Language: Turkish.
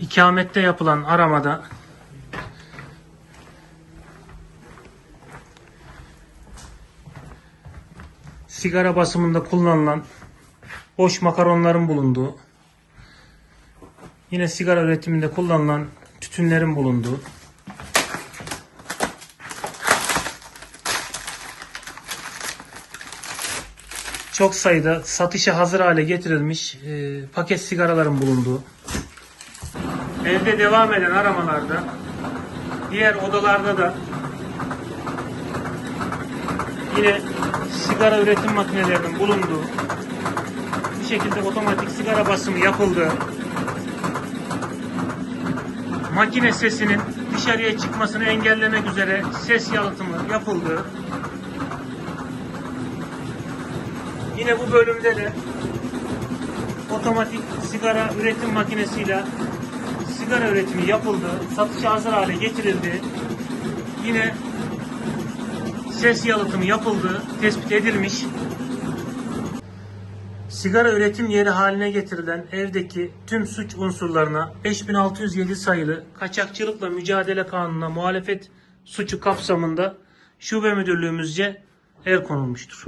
ikamette yapılan aramada sigara basımında kullanılan boş makaronların bulunduğu, yine sigara üretiminde kullanılan tütünlerin bulunduğu, çok sayıda satışa hazır hale getirilmiş e, paket sigaraların bulunduğu, evde devam eden aramalarda, diğer odalarda da yine sigara üretim makinelerinin bulunduğu, bu şekilde otomatik sigara basımı yapıldığı, makine sesinin dışarıya çıkmasını engellemek üzere ses yalıtımı yapıldığı, yine bu bölümde de otomatik sigara üretim makinesiyle sigara üretimi yapıldı, satışa hazır hale getirildi. Yine ses yalıtımı yapıldı, tespit edilmiş. Sigara üretim yeri haline getirilen evdeki tüm suç unsurlarına 5607 sayılı Kaçakçılıkla Mücadele Kanunu'na muhalefet suçu kapsamında şube müdürlüğümüzce el konulmuştur.